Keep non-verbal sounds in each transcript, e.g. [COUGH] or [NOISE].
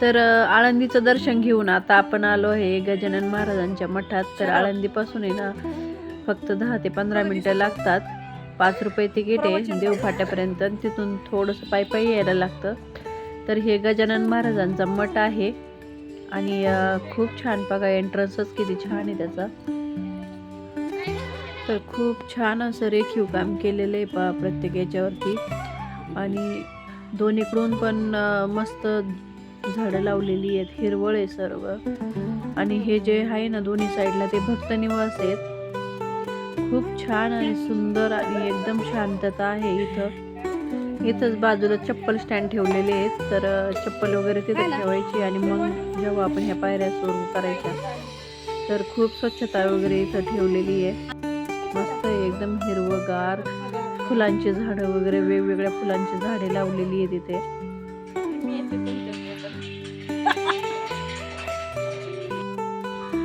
तर आळंदीचं दर्शन घेऊन आता आपण आलो आहे गजानन महाराजांच्या मठात. तर आळंदीपासून आहे ना फक्त दहा ते पंधरा मिनटं लागतात. पाच रुपये तिकीट आहे देवफाट्यापर्यंत. आणि तिथून थोडंसं पायपायी यायला लागतं. तर हे गजानन महाराजांचा मठ आहे. आणि खूप छान बघा एंट्रन्सच किती छान आहे त्याचा. तर खूप छान असं रेखीव काम केलेलं आहे पा प्रत्येक याच्यावरती. आणि दोन्हीकडून पण मस्त झाडं लावलेली आहेत हिरवळ आहे सर्व. आणि हे जे आहे ना दोन्ही साईडला ते भक्त निवास आहेत. खूप छान आणि सुंदर आणि एकदम शांतता आहे इथं. इथंच बाजूला चप्पल स्टँड ठेवलेले आहेत तर चप्पल वगैरे तिथे ठेवायची आणि मग जेव्हा आपण ह्या पायऱ्या सुरू करायच्या तर खूप स्वच्छता वगैरे इथं ठेवलेली आहे. मस्त एकदम हिरवगार फुलांची झाडं वगैरे वेगवेगळ्या फुलांची झाडे लावलेली आहे तिथे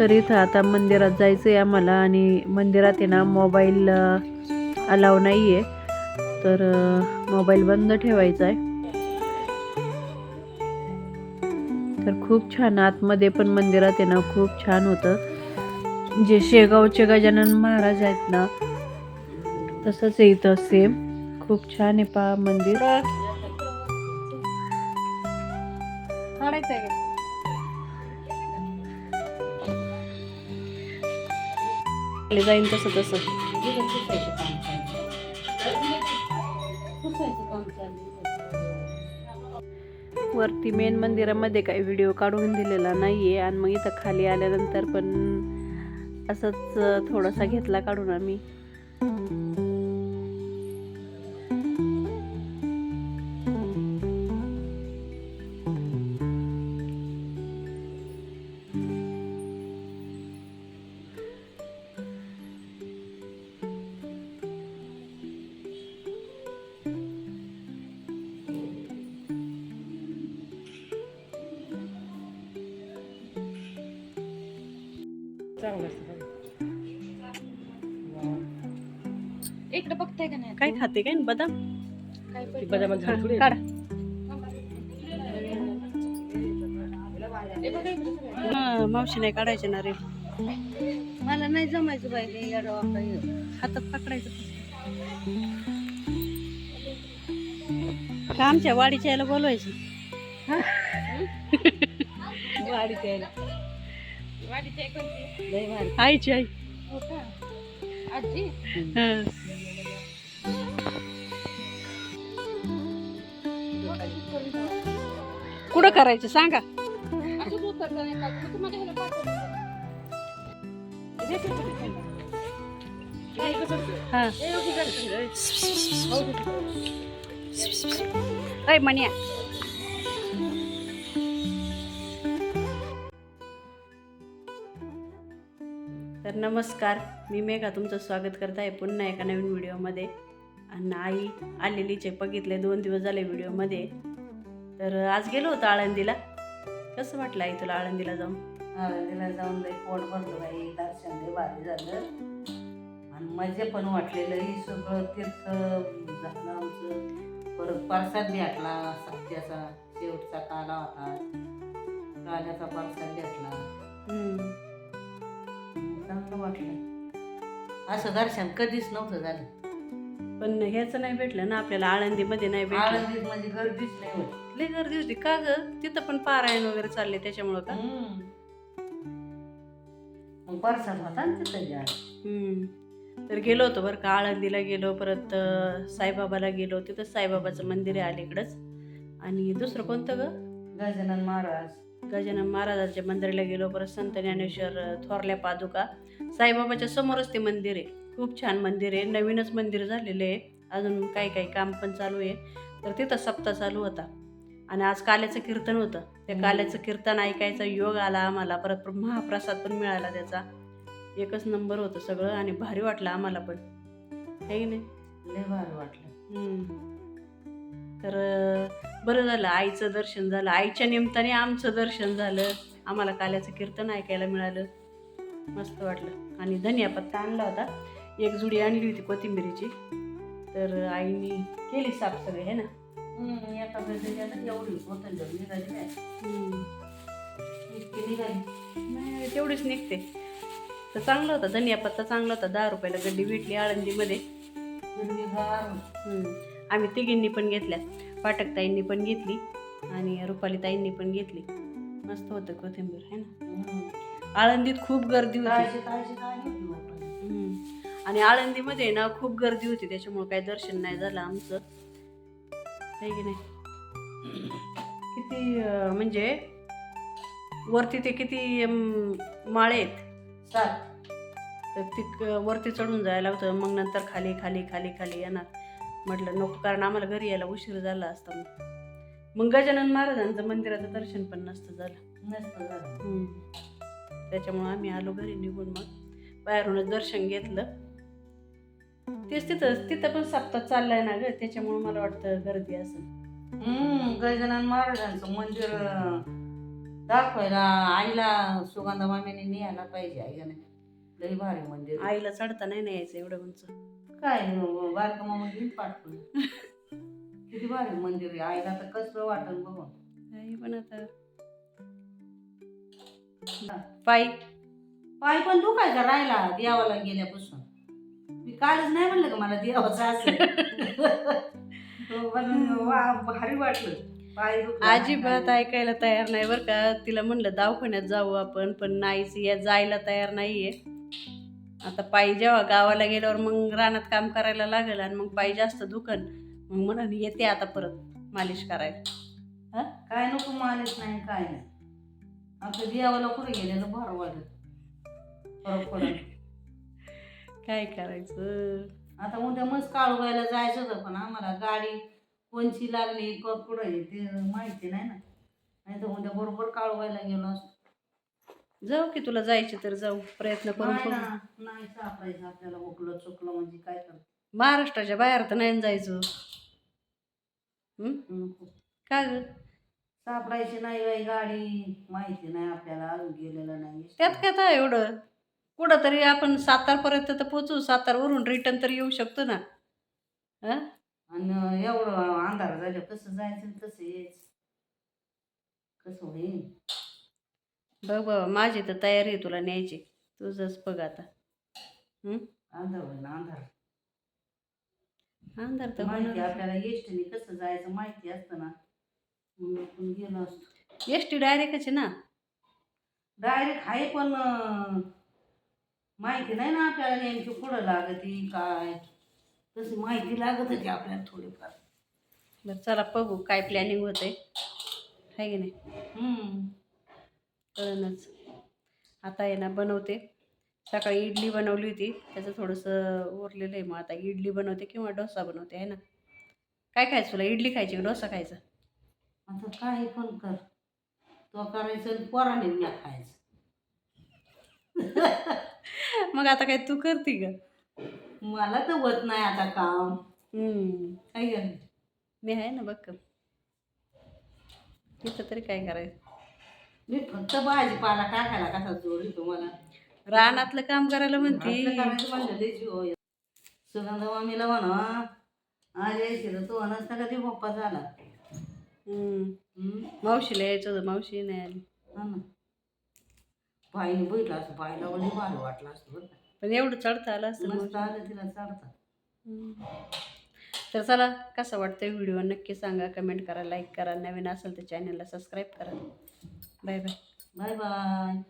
तर इथं आता मंदिरात जायचं आहे आम्हाला आणि मंदिरात आहे ना मोबाईल अलाव नाही आहे तर मोबाईल बंद ठेवायचा आहे तर खूप छान आतमध्ये पण मंदिरात आहे ना खूप छान होतं. जे शेगावचे गजानन महाराज आहेत ना तसंच आहे इथं सेम खूप छान आहे पहा मंदिर. जाईन तसं तसं. वरती मेन मंदिरामध्ये काही व्हिडिओ काढून दिलेला नाही आहे आणि मग इथं खाली आल्यानंतर पण असंच थोडासा घेतला काढून आम्ही. इकडे बघताय का नाही काय खाते काय? बदाम? काय. काढा. हा, मावशी नाही काढायचे ना रे. मला नाही जमायचं बाई. हातात पकडायचं. का आमच्या वाडीच्या याला बोलवायचं? वाडीत यायला आईची आई हो का? आजी हा. कुठं करायचं सांगा असंच उतरतं नाही का? मग तुम्हाला ह्याला पाठवलं. हे ते नमस्कार मी मेघा तुमचं स्वागत करत आहे पुन्हा एका नवीन व्हिडिओमध्ये. आणि आई आलेलीचे बघितले दोन दिवस झाले व्हिडिओमध्ये. तर आज गेलो होतो आळंदीला. कसं वाटलं आई तुला आळंदीला जाऊन? आळंदीला जाऊन लई पोट भरलं बाई दर्शन लई भारी झालं. आणि मजा पण वाटलेलं ही सगळं तीर्थ झालं आमचं. परत प्रसाद भेटला सत्याचा शेवटचा काला होता. काल्याचा प्रसाद भेटला. चांगलं वाटलं. असं दर्शन कधीच नव्हतं झालं. पण ह्याचं नाही भेटलं ना आपल्याला आळंदीमध्ये नाही भेटलं. आळंदीत गर्दीच नाही होत. लय गर्दी होती. का ग? तिथं पण पारायण वगैरे चालले त्याच्यामुळं का? हम्म. मग परसाद होता ना तिथं जा हम्म. तर गेलो होतो बरं का आळंदीला गेलो परत अं, साईबाबाला गेलो. तिथं साईबाबाचं मंदिर आहे अलीकडंच. आणि दुसरं कोणतं ग? गजानन महाराज. गजानन महाराजांच्या मंदिराला गेलो. परत संत ज्ञानेश्वर थोरल्या पादुका. साईबाबाच्या समोरच ते मंदिर आहे. खूप छान मंदिर आहे. नवीनच मंदिर झालेलं आहे. अजून काही काही काम पण चालू आहे. तर तिथं सप्ताह चालू होता. आणि आज काल्याचं कीर्तन होतं. त्या. काल्याचं कीर्तन ऐकायचा योग आला आम्हाला. परत महाप्रसाद पण मिळाला त्याचा. एकच नंबर होतं सगळं आणि भारी वाटलं आम्हाला पण. की नाही? लय भारी वाटलं. तर बरं झालं. आईचं दर्शन झालं. आईच्या निमित्ताने आमचं दर्शन झालं. आम्हाला काल्याचं कीर्तन ऐकायला मिळालं. मस्त वाटलं. आणि धनिया पत्ता आणला होता. एक जुडी आणली होती कोथिंबिरीची. तर आईने केली साफ सगळे है ना? एका एवढी निघाली नाही तेवढीच निघते. तर चांगला होता. धनिया पत्ता चांगला होता. दहा रुपयाला गड्डी भेटली आळंदीमध्ये. आम्ही तिघींनी पण घेतल्या पाठक ताईंनी पण घेतली आणि रुपाली ताईंनी पण घेतली. मस्त होतं कोथिंबीर है ना. आळंदीत खूप गर्दी होती. आणि आळंदीमध्ये ना खूप गर्दी होती त्याच्यामुळे काही दर्शन नाही झालं आमचं. आहे की नाही? किती म्हणजे वरती ते किती माळे आहेत? तर ती वरती चढून जायला होतं मग नंतर खाली खाली खाली खाली येणार. म्हटलं नको कारण आम्हाला घरी यायला उशीर झाला असता मग. मग गजानन महाराजांचं मंदिराचं दर्शन पण नसतं झालं. नसतं झालं. त्याच्यामुळं आम्ही आलो घरी निघून मग. बाहेरूनच दर्शन घेतलं. तेच तिथं तिथं पण सप्ताह चाललाय ना ग त्याच्यामुळे मला वाटतं गर्दी असं हम्म गजानन महाराजांचं मंदिर दाखवायला आईला सुगंधा मामीने न्यायला पाहिजे आई लई भारी मंदिर. आईला चढता नाही ना यायचं एवढं उंच. काय न- बारका मामा घेऊन पाठवून किती भारी मंदिर आहे आईला तर कसं वाटल बघून आई पण आता पायी. पाय पण दुखायचा राहिला देवाला गेल्यापासून. मी कालच नाही म्हणलं का मला देवाचं असं? पण वा- भारी वाटलं. पाय दुखला. अजिबात ऐकायला तयार नाही बरं का. तिला म्हणलं दवाखान्यात जाऊ आपण पण नाहीच या जायला तयार नाहीये. आता पायी जेव्हा गावाला गेल्यावर मग रानात काम करायला लागेल आणि मग पायी जास्त दुखन मग म्हणून येते आता परत मालिश करायला. काय नको मालिश नाही काय नाही. आपलं देवाला कुठे गेलेलं बरं वाटत काय करायचं? आता उद्या मस्त काळूबाईला जायचं होतं पण आम्हाला गाडी कोणची लागली कुठं ते माहिती नाही ना. नाही तर उद्या बरोबर काळूबाईला गेलो असतो. जाऊ की तुला जायचे तर जाऊ प्रयत्न करून नाही. ना, सापडायचं आपल्याला हुकलं चुकलं म्हणजे काय करतो महाराष्ट्राच्या बाहेर तर नाही जायचं. हं? का ग? सापडायची नाही बाई गाडी माहिती नाही आपल्याला अजून गेलेलं नाही. त्यात काय तर एवढं? कुठं तरी आपण सातारपर्यंत तर पोचू सातारवरून रिटर्न तर येऊ शकतो ना. हं? आणि एवढं अंधार झालं कसं जायचं आणि कसं यायचं कसं होईल? बघ बाबा माझी तर तयारी आहे तुला न्यायची. तुझंच बघ आता? अंधार अंधार. तर माहिती होणार. आपल्याला एसटीने कसं जायचं माहिती असतं ना. मग आपण गेलो असतो. एस टी डायरेक्टच आहे ना? डायरेक्ट आहे पण अं, माहिती नाही ना आपल्याला नेमकी पुढं लागती काय. तशी माहिती लागत होती आपल्याला थोडीफार. बरं चला बघू काय प्लॅनिंग होतंय. आहे की नाही? हम्म. कळणच आता आहे ना बनवते. सकाळी इडली बनवली होती. त्याचं थोडंसं उरलेलं आहे मग. आता इडली बनवते किंवा डोसा बनवते आहे ना? काय खायचं तुला? इडली खायची का डोसा खायचा? आता काही पण कर. तो करायचं आणि पोराने खायचं. [LAUGHS] मग आता काय तू करते का? मला तर होत नाही आता काम. हम्म, काय? मी आहे ना बघ. इथं तरी काय करायचं? मी फक्त भाजीपाला टाकायला कसा जोडी तुम्हाला रानातलं काम करायला म्हणते. सुगंध मामीला म्हणा आज यायची तू कधी पप्पा झाला? मावशीला यायचं होतं मावशी नाही आली हा ना. बाईने असं बाईला भारी वाटलं असतं बरं का. पण एवढं चढता आलं असतं मस्त मग आलं तिला चढतात तर चला कसं वाटतं व्हिडिओ नक्की सांगा. कमेंट करा लाईक करा. नवीन असेल तर चॅनलला सबस्क्राईब करा. Bye bye bye bye